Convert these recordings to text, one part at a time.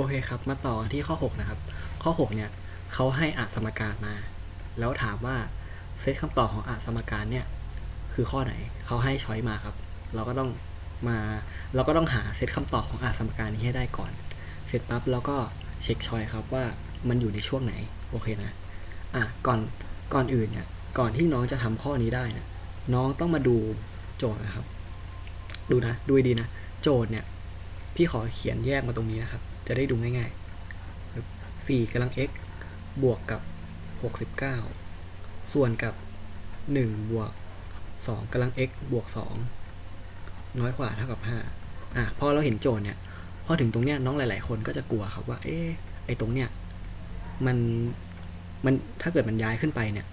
โอเคครับ มาต่อที่ข้อ 6 นะครับ ข้อ 6 เนี่ยเขาให้อาสมการมา แล้วถามว่าเซตคำตอบของอาสมการเนี่ยคือข้อไหนเขาให้ช้อยมาครับ เราก็ต้องมา เราก็ต้องหาเซตคำตอบของอาสมการนี้ให้ได้ก่อน เสร็จปั๊บเราก็เช็คช้อยครับว่ามันอยู่ในช่วงไหน โอเคนะ อะ ก่อน ก่อนอื่นเนี่ย ก่อนที่น้องจะทำข้อนี้ได้นี่ยน้องต้องมาดูโจทย์นะครับ ดูนะ ดูให้ดีนะ โจทย์เนี่ย พี่ขอเขียนแยกมาตรงนี้นะครับ จะได้ดูง่ายๆ4กำลัง x บวกกับ 69 ส่วนกับ 1 บวก 2กำลัง x บวก 2 น้อยกว่าเท่ากับ 5 อะพอเราเห็นโจทย์เนี่ย พอถึงตรงเนี้ยน้องหลาย ๆ คนก็จะกลัวครับว่า เอ๊ะไอ้ตรงเนี้ยมันมันถ้าเกิดมันย้ายขึ้นไปเนี่ย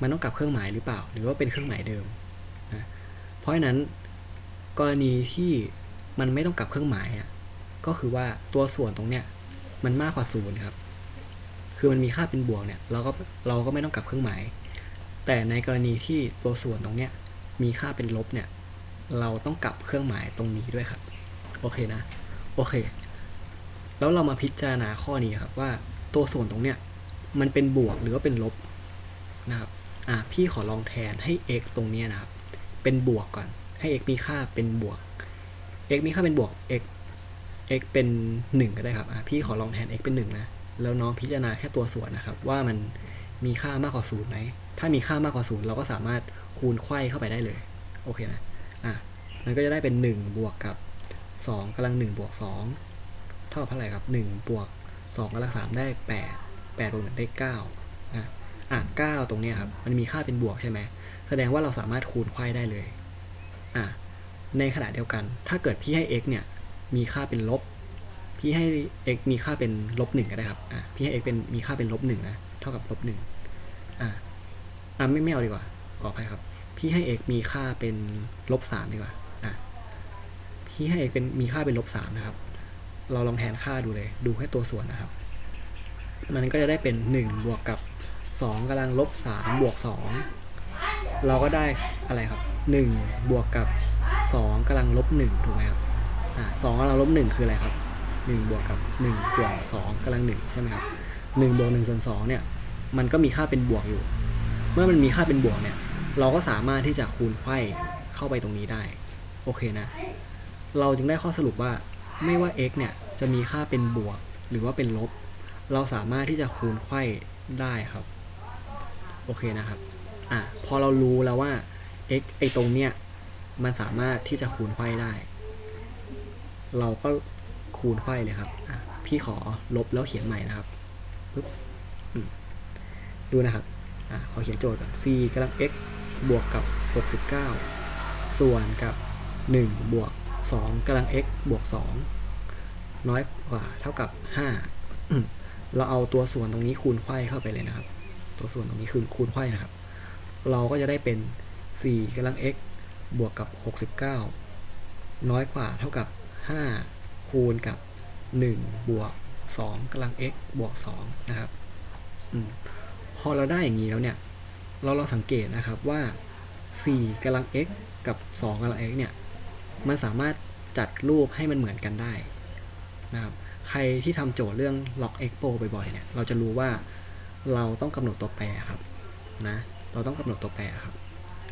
มันต้องกลับเครื่องหมายหรือเปล่า หรือว่าเป็นเครื่องหมายเดิมนะเพราะฉะนั้นกรณีที่มันไม่ต้องกลับเครื่องหมายอะ ก็คือว่าตัวส่วนตรงเนี้ยมันมากกว่าศูนย์ครับ คือมันมีค่าเป็นบวกเนี่ย เราก็เราก็ไม่ต้องกลับเครื่องหมาย แต่ในกรณีที่ตัวส่วนตรงเนี้ยมีค่าเป็นลบเนี่ย เราต้องกลับเครื่องหมายตรงนี้ด้วยครับ โอเคนะ โอเค แล้วเรามาพิจารณาข้อนี้ครับว่าตัวส่วนตรงเนี้ยมันเป็นบวกหรือว่าเป็นลบนะครับ อะพี่ขอลองแทนให้ x ตรงเนี้ยนะครับ เป็นบวกก่อน ให้ x มีค่าเป็นบวก x มีค่าเป็นบวก x x เป็นหนึ่งก็ได้ครับพี่ขอลองแทน x เป็นหนึ่งนะ แล้วน้องพิจารณาแค่ตัวส่วนนะครับ ว่ามันมีค่ามากกว่าศูนย์ไหม ถ้ามีค่ามากกว่าศูนย์เราก็สามารถคูณไขว้เข้าไปได้เลย โอเคนะ อะ มันก็จะได้เป็นหนึ่งบวกกับสองกำลังหนึ่งบวกสองเท่ากับเท่าไหร่ครับหนึ่งบวกสองกำลังสามได้แปดแปดบวกหนึ่งได้เก้าอะอะเก้าตรงนี้ครับ มันมีค่าเป็นบวกใช่ไหม แสดงว่าเราสามารถคูณไขว้ได้เลย อะ ในขณะเดียวกัน ถ้าเกิดพี่ให้ x เนี่ย มีค่าเป็นลบ พี่ให้ x มีค่าเป็นลบหนึ่งก็ได้ครับ อะ พี่ให้ x เป็นมีค่าเป็นลบหนึ่งนะ เท่ากับลบหนึ่งอะ อะไม่ไม่เอาดีกว่า ขออภัยครับ พี่ให้ x มีค่าเป็นลบสามดีกว่า อะ พี่ให้ x เป็นมีค่าเป็นลบสามนะครับ เราลองแทนค่าดูเลย ดูแค่ตัวส่วนนะครับ มันก็จะได้เป็นหนึ่งบวกกับสองกำลังลบสามบวกสองเราก็ได้อะไรครับหนึ่งบวกกับสองกำลังลบหนึ่งถูกไหมครับ อ่าสองกำลังลบหนึ่งคืออะไรครับหนึ่งบวกกับหนึ่งส่วนสองกำลังหนึ่งใช่ไหมครับหนึ่งบวกหนึ่งส่วนสองเนี่ยมันก็มีค่าเป็นบวกอยู่ เมื่อมันมีค่าเป็นบวกเนี่ย เราก็สามารถที่จะคูณไขว้เข้าไปตรงนี้ได้ โอเคนะ เราจึงได้ข้อสรุปว่าไม่ว่า x เนี่ยจะมีค่าเป็นบวกหรือว่าเป็นลบ เราสามารถที่จะคูณไขว้ได้ครับ โอเคนะครับ อะพอเรารู้แล้วว่า x ไอตรงเนี้ยมันสามารถที่จะคูณไขว้ได้ เราก็คูณไขว้เลยครับ พี่ขอลบแล้วเขียนใหม่นะครับปึ๊บดูนะครับอขอเขียนโจทย์ก่อน c กำลัง x บวกกับ 69 ส่วนกับ 1 บวก 2กำลัง x บวก 2 น้อยกว่าเท่ากับ 5 เราเอาตัวส่วนตรงนี้คูณไขว้เข้าไปเลยนะครับ ตัวส่วนตรงนี้คือคูณไขว้นะครับ เราก็จะได้เป็น 4กำลัง x บวกกับ 69 น้อยกว่าเท่ากับ 5 คูณกับ 1 บวก 2กำลัง x บวก 2 นะครับอพอเราได้อย่างนี้แล้วเนี่ย เราเราสังเกตนะครับว่า 4กำลัง x กับ 2กำลัง x เนี่ย มันสามารถจัดรูปให้มันเหมือนกันได้นะครับใครที่ทำโจทย์เรื่อง log expo บ่อยๆเนี่ย เราจะรู้ว่าเราต้องกำหนดตัวแปรครับนะเราต้องกำหนดตัวแปรครับ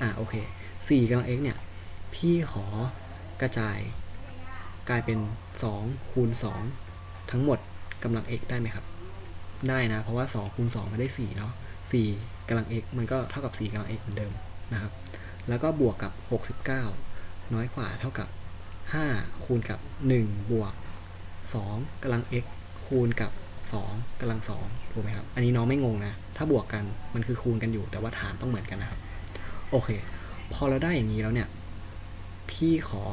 อ่าโอเค4กำลัง x เนี่ย พี่ขอกระจาย กลายเป็น 2 คูณ 2 ทั้งหมดกำลัง x ได้ไหมครับ ได้นะ เพราะว่า 2 คูณ 2 มันได้ 4 เนาะ4กำลัง x มันก็เท่ากับ 4กำลัง x เหมือนเดิมนะครับ แล้วก็บวกกับ 69 น้อยกว่าเท่ากับ 5 คูณกับ 1 บวก 2กำลัง x คูณกับ 2กำลัง2ถูกไหมครับ อันนี้น้องไม่งงนะ ถ้าบวกกันมันคือคูณกันอยู่ แต่ว่าฐานต้องเหมือนกันนะครับ โอเค พอเราได้อย่างนี้แล้วเนี่ย พี่ขอ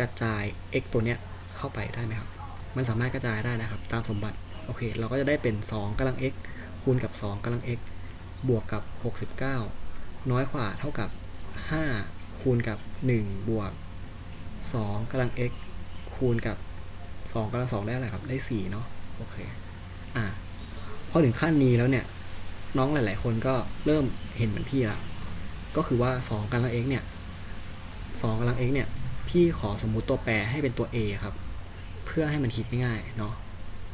กระจาย x ตัวเนี้ยเข้าไปได้ไหมครับ มันสามารถกระจายได้นะครับ ตามสมบัติ โอเค เราก็จะได้เป็น 2กำลัง x คูณกับ 2กำลัง x บวกกับ 69 น้อยกว่าเท่ากับ 5 คูณกับ 1 บวก 2กำลัง x คูณกับ 2กำลัง 2 ได้อะไรครับ ได้ 4 เนาะ โอเค อะ พอถึงขั้นนี้แล้วเนี่ย น้องหลาย ๆ คนก็เริ่มเห็นเหมือนพี่ละ ก็คือว่า 2กำลัง x เนี่ย2กำลัง x เนี่ย พี่ขอสมมุติตัวแปรให้เป็นตัว a ครับ เพื่อให้มันคิดง่ายๆเนาะ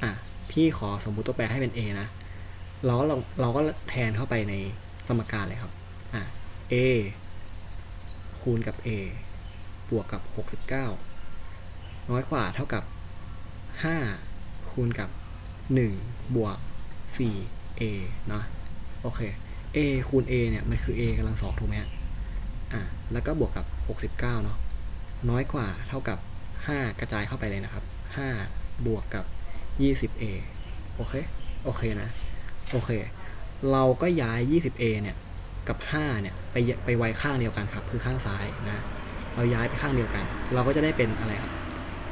อะพี่ขอสมมุติตัวแปรให้เป็น a นะเราก็เราก็แทนเข้าไปในสมการเลยครับอะ a คูณกับ a บวกกับ 69 น้อยกว่าเท่ากับ 5 คูณกับ 1 บวก 4a เนาะโอเค a คูณ a เนี่ย มันคือ a กำลังสองถูกไหมอะ แล้วก็บวกกับ 69 เนาะ น้อยกว่าเท่ากับ 5 กระจายเข้าไปเลยนะครับ 5 บวกกับ 20a โอเค โอเคนะ โอเค เราก็ย้าย 20a เนี่ยกับ 5 เนี่ย ไปไปไว้ข้างเดียวกันครับ คือข้างซ้ายนะ เราย้ายไปข้างเดียวกัน เราก็จะได้เป็นอะไรครับ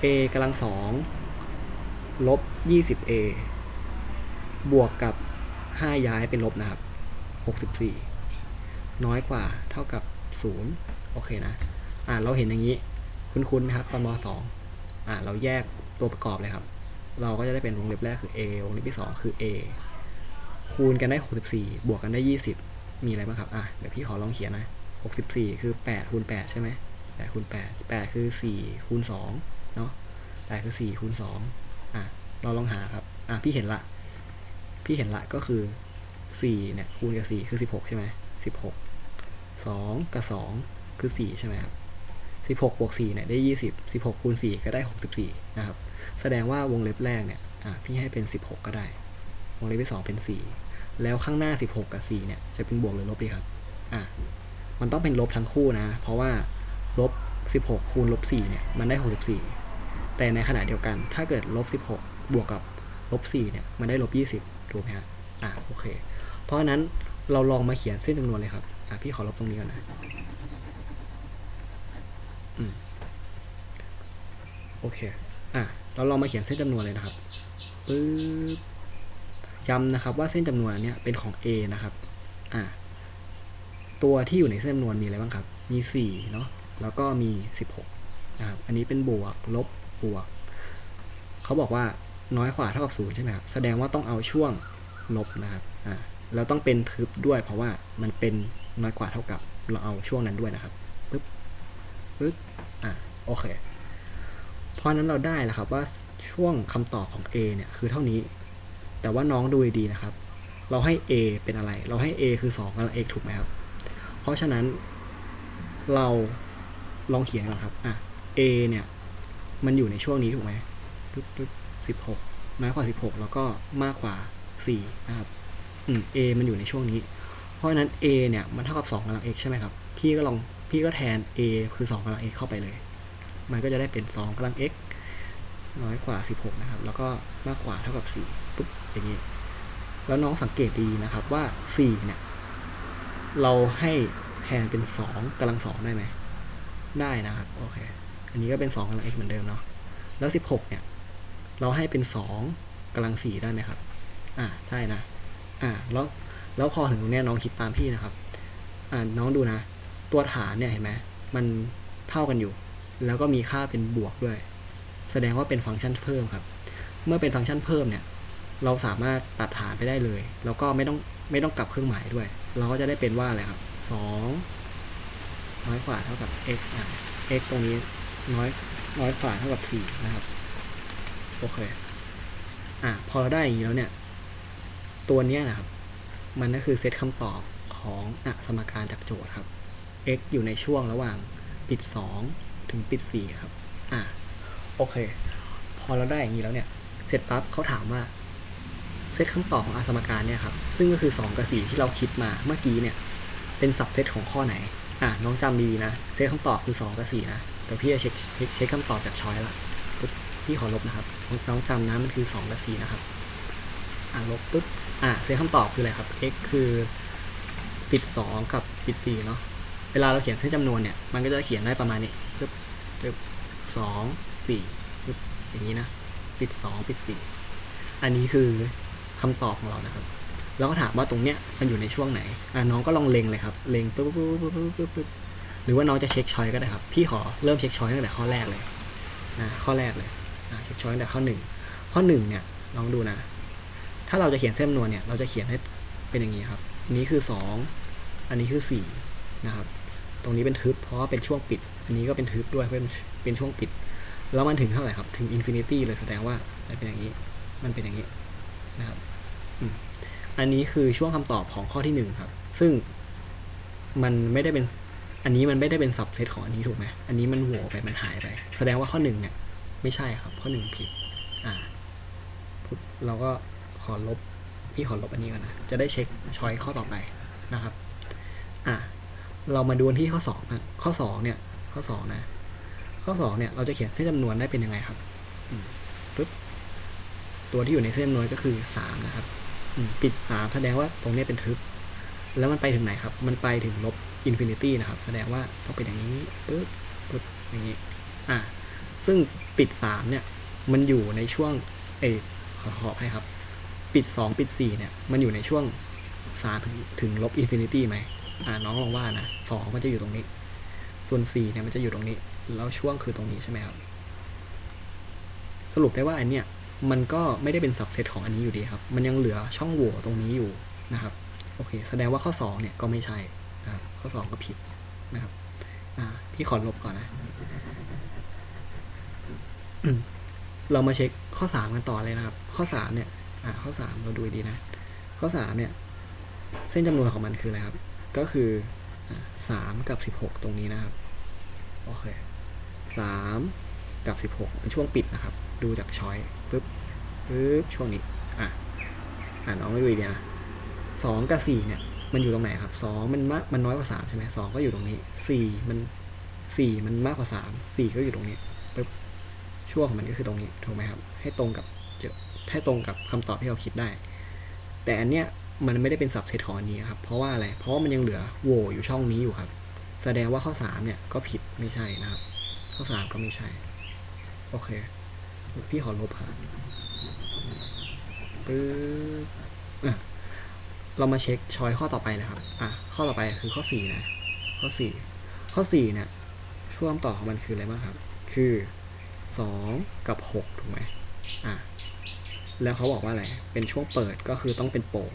a กำลังสองลบ 20a บวกกับ 5 ย้ายเป็นลบนะครับ 64 น้อยกว่าเท่ากับ 0 โอเคนะ อ่าเราเห็นอย่างนี้ คุ้นๆไหมครับตอนม2อ่าเราแยกตัวประกอบเลยครับ เราก็จะได้เป็นวงเล็บแรกคือ a วงเล็บที่ 2 คือ a คูณกันได้ 64 บวกกันได้ 20 มีอะไรบ้างครับ อะ เดี๋ยวพี่ขอลองเขียนนะ 64 คือ 8 คูณ 8 ใช่ไหม8คูณ 8 8 คือ 4 คูณ 2 เนาะ8คือ 4 คูณ 2 อะ เราลองหาครับ อะ พี่เห็นละ พี่เห็นละก็คือ 4 เนี่ย คูณกับ 4 คือ 16 ใช่ไหม16 2 กับ 2 คือ 4 ใช่ไหมครับ 16บวก4เนี่ยได้ 20 16คูณ4ก็ได้ 64 นะครับ แสดงว่าวงเล็บแรกเนี่ยพี่ให้เป็น 16 ก็ได้ วงเล็บที่ 2 เป็น 4 แล้วข้างหน้า 16 กับ 4 เนี่ย จะเป็นบวกหรือลบดีครับ อะ มันต้องเป็นลบทั้งคู่นะ เพราะว่าลบ 16 คูณลบ 4 เนี่ย มันได้ 64 แต่ในขณะเดียวกัน ถ้าเกิดลบ 16 บวกกับลบ 4 เนี่ย มันได้ลบ 20 ถูกไหมฮะ อะ โอเค เพราะฉะนั้นเราลองมาเขียนเส้นจำนวนเลยครับ อะ พี่ขอลบตรงนี้ก่อนนะอืม โอเค อะ เราลองมาเขียนเส้นจำนวนเลยนะครับปึ๊บย้ำนะครับว่าเส้นจำนวนนเนี้ยเป็นของ A นะครับ อะ ตัวที่อยู่ในเส้นจำนวนมีอะไรบ้างครับ มี4เนาะ แล้วก็มี 16 นะครับ อันนี้เป็นบวก ลบ บวก เขาบอกว่าน้อยกว่าเท่ากับ0ใช่ไหมครับ แสดงว่าต้องเอาช่วงลบนะครับ อ่าแล้วต้องเป็นทึบด้วยเพราะว่ามันเป็นน้อยกว่าเท่ากับเราเอาช่วงนั้นด้วยนะครับ ปึ๊บอ่าโอเค เพราะนั้นเราได้แล้วครับว่าช่วงคำตอบของ A เนี่ยคือเท่านี้ แต่ว่าน้องดูดีๆนะครับ เราให้ A เป็นอะไร เราให้ A คือ2กำลัง x ถูกไหมครับ เพราะฉะนั้นเราลองเขียนกันครับอะ A เนี่ยมันอยู่ในช่วงนี้ถูกไหมปึ๊บปึ๊บสิบหกน้อยกว่าสิบหกแล้วก็มากกว่าสี่นะครับ อืม A มันอยู่ในช่วงนี้ เพราะฉะนั้น A เนี่ยมันเท่ากับ2กำลัง x ใช่ไหมครับ พี่ก็ลอง พี่ก็แทน A คือ 2กำลัง x เข้าไปเลย มันก็จะได้เป็น 2กำลัง x น้อยกว่า 16 นะครับ แล้วก็มากกว่าเท่ากับ 4 ปุ๊บ อย่างนี้ แล้วน้องสังเกตดีนะครับว่า 4 เนี่ย เราให้แทนเป็น 2กำลัง 2 ได้ไหม ได้นะครับ โอเค อันนี้ก็เป็น 2กำลัง x เหมือนเดิมเนาะ แล้ว 16 เนี่ย เราให้เป็น 2กำลัง 4 ได้ไหมครับ อ่า ได้นะ อ่า แล้ว แล้วพอถึงตรงนี้น้องคิดตามพี่นะครับ อ่า น้องดูนะ ตัวฐานเนี่ยเห็นไหมมันเท่ากันอยู่ แล้วก็มีค่าเป็นบวกด้วย แสดงว่าเป็นฟังก์ชันเพิ่มครับ เมื่อเป็นฟังก์ชันเพิ่มเนี่ย เราสามารถตัดฐานไปได้เลย แล้วก็ไม่ต้องไม่ต้องกลับเครื่องหมายด้วย เราก็จะได้เป็นว่าอะไรครับสองน้อยกว่าเท่ากับ x อะ x ตรงนี้น้อยน้อยกว่าเท่ากับสี่นะครับโอเคอะพอเราได้อย่างนี้แล้วเนี่ย ตัวเนี้ยนะครับ มันก็คือเซตคำตอบของอสมการจากโจทย์ครับ x อยู่ในช่วงระหว่างปิด 2 ถึงปิด 4 ครับ อะ โอเค พอเราได้อย่างนี้แล้วเนี่ย เสร็จปั๊บเขาถามว่า เซตคำตอบของอาสมการเนี่ยครับ ซึ่งก็คือ 2 กับ 4 ที่เราคิดมาเมื่อกี้เนี่ย เป็นสับเซตของข้อไหน อะ น้องจำดีนะ เซตคำตอบคือ 2 กับ 4 นะเดี๋ยวพี่จะเช็คเช็คคำตอบจากช้อยละพี่ขอลบนะครับ น้องจำนะมันคือ 2 กับ 4 นะครับ อะ ลบปุ๊บ อะ เซตคำตอบคืออะไรครับ x คือปิด 2 กับปิด4เนาะ เวลาเราเขียนเส้นจำนวนเนี่ย มันก็จะเขียนได้ประมาณนี้ปึ๊บปึ๊บสองสี่ปึ๊บอย่างนี้นะ ปิดสองปิดสี่อันนี้คือคำตอบของเรานะครับแล้วก็ถามว่าตรงเนี้ยมันอยู่ในช่วงไหน อะน้องก็ลองเล็งเลยครับ เล็งปึ๊บปึ๊บปึ๊บปึ๊บปึ๊บหรือว่าน้องจะเช็คชอยก็ได้ครับ พี่ขอเริ่มเช็คชอยตั้งแต่ข้อแรกเลยนะข้อแรกเลยอะเช็คชอยตั้งแต่ข้อหนึ่งข้อหนึ่งเนี่ยลองดูนะ ถ้าเราจะเขียนเส้นจำนวนเนี่ย เราจะเขียนให้เป็นอย่างนี้ครับนนี้คือสอง อันนี้คือสี่นะครับ ตรงนี้เป็นทึบเพราะเป็นช่วงปิด อันนี้ก็เป็นทึบด้วยเป็นเป็นช่วงปิด แล้วมันถึงเท่าไหร่ครับ ถึงอินฟินิตี้เลยแสดงว่ามันเป็นอย่างนี้ มันเป็นอย่างนี้นะครับอันนี้คือช่วงคำตอบของข้อที่หนึ่งครับ ซึ่งมันไม่ได้เป็น อันนี้มันไม่ได้เป็นสับเซตของอันนี้ถูกไหมอันนี้มันโหวไปมันหายไป แสดงว่าข้อหนึ่งเนี่ยไม่ใช่ครับ ข้อหนึ่งผิด อ่า เราก็ขอลบ พี่ขอลบอันนี้ก่อนนะ จะได้เช็คชอยข้อต่อไปนะครับ อะ เรามาดูที่ข้อสองนะข้อสองเนี่ย ข้อสองนะ ข้อสองเนี่ย เราจะเขียนเส้นจำนวนได้เป็นยังไงครับปึ๊บตัวที่อยู่ในเส้นจำนวนก็คือสามนะครับปิดสามแสดงว่าตรงนี้เป็นทึบ แล้วมันไปถึงไหนครับ มันไปถึงลบอินฟินิตี้นะครับ แสดงว่าต้องเป็นอย่างนี้ปึ๊บปึ๊บอย่างนี้ อะซึ่งปิดสามเนี่ย มันอยู่ในช่วง เอขอขอให้ครับ ปิดสองปิดสี่เนี่ย มันอยู่ในช่วงสามถึงลบอินฟินิตี้ไหม อ่าน้องลองว่านะสองมันจะอยู่ตรงนี้ ส่วนสี่เนี่ยมันจะอยู่ตรงนี้ แล้วช่วงคือตรงนี้ใช่ไหมครับ สรุปได้ว่าอันเนี้ยมันก็ไม่ได้เป็นสับเซตของอันนี้อยู่ดีครับ มันยังเหลือช่องโหว่ตรงนี้อยู่นะครับ โอเค แสดงว่าข้อสองเนี่ยก็ไม่ใช่นะครับข้อสองก็ผิดนะครับอ่าพี่ขอลบก่อนนะ เรามาเช็คข้อสามกันต่อเลยนะครับ ข้อสามเนี่ย อ่า ข้อสามเราดูดีนะ ข้อสามเนี่ย เส้นจำนวนของมันคืออะไรครับ ก็คืออ่าสามกับสิบหกตรงนี้นะครับโอเคสามกับสิบหกเป็นช่วงปิดนะครับ ดูจากช้อยปึ๊บปึ๊บช่วงนี้ อะ อ่านน้องไม่ดูดีนะสองกับสี่เนี่ย มันอยู่ตรงไหนครับสองมันมากมันน้อยกว่าสามใช่ไหมสองก็อยู่ตรงนี้สี่มันสี่มันมากกว่าสามสี่ก็อยู่ตรงนี้ปึ๊บช่วงของมันก็คือตรงนี้ถูกไหมครับ ให้ตรงกับเจอให้ตรงกับคำตอบที่เราคิดได้ แต่อันเนี้ย มันไม่ได้เป็นสับเซตของอันนี้ครับ เพราะว่าอะไร เพราะว่ามันยังเหลือโหว่อยู่ช่องนี้อยู่ครับ แสดงว่าข้อสามเนี่ยก็ผิดไม่ใช่นะครับ ข้อสามก็ไม่ใช่ โอเค พี่ขอลบครับปึ๊บอะเรามาเช็คชอยข้อต่อไปเลยครับ อะ ข้อต่อไปคือข้อสี่นะ ข้อสี่ข้อสี่เนี่ยช่วงต่อของมันคืออะไรบ้างครับ คือสองกับหกถูกไหมอะ แล้วเขาบอกว่าอะไร เป็นช่วงเปิดก็คือต้องเป็นโป่ง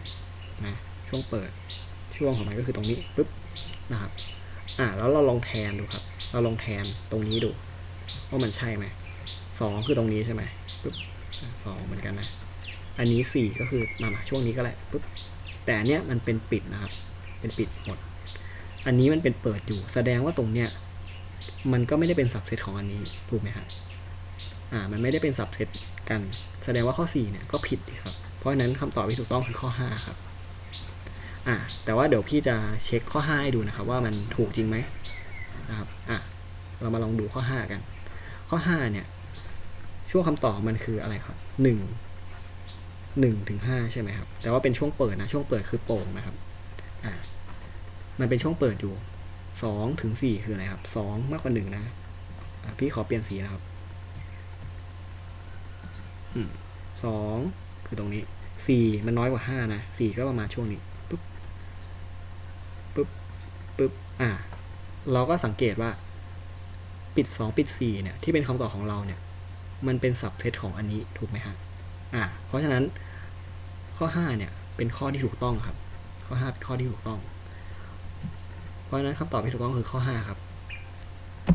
นะช่วงเปิดช่วงของมันก็คือตรงนี้ปุ๊บนะครับอะแล้วเราลองแทนดูครับ เราลองแทนตรงนี้ดูว่ามันใช่ไหมสองคือตรงนี้ใช่ไหมปุ๊บสองเหมือนกันนะ อันนี้สี่ก็คือมามาช่วงนี้ก็แหละปุ๊บแต่อันเนี้ยมันเป็นปิดนะครับ เป็นปิดหมด อันนี้มันเป็นเปิดอยู่ แสดงว่าตรงเนี้ยมันก็ไม่ได้เป็นสับเซตของอันนี้ถูกไหมครับอ่า มันไม่ได้เป็นสับเซตกัน แสดงว่าข้อสี่เนี่ยก็ผิดครับ เพราะฉะนั้นคำตอบที่ถูกต้องคือข้อห้าครับ อ่าแต่ว่าเดี๋ยวพี่จะเช็คข้อห้าให้ดูนะครับ ว่ามันถูกจริงไหมนะครับอะเรามาลองดูข้อห้ากัน ข้อห้าเนี่ย ช่วงคำตอบมันคืออะไรครับหนึ่งหนึ่งถึงห้าใช่ไหมครับ แต่ว่าเป็นช่วงเปิดนะ ช่วงเปิดคือโป่งนะครับอ่ามันเป็นช่วงเปิดอยู่สองถึงสี่คืออะไรครับสองมากกว่าหนึ่งนะะพี่ขอเปลี่ยนสีนะครับสองคือตรงนี้สี่มันน้อยกว่าห้านะสี่ก็ประมาณช่วงนี้ ปุ๊บอ่า เราก็สังเกตว่า ปิดสองปิดสี่เนี่ย ที่เป็นคำตอบของเราเนี่ย มันเป็นสับเซตของอันนี้ถูกไหมฮะอ่า เพราะฉะนั้นข้อห้าเนี่ย เป็นข้อที่ถูกต้องครับ ข้อห้าเป็นข้อที่ถูกต้อง เพราะฉะนั้นคำตอบที่ถูกต้องคือข้อห้าครับ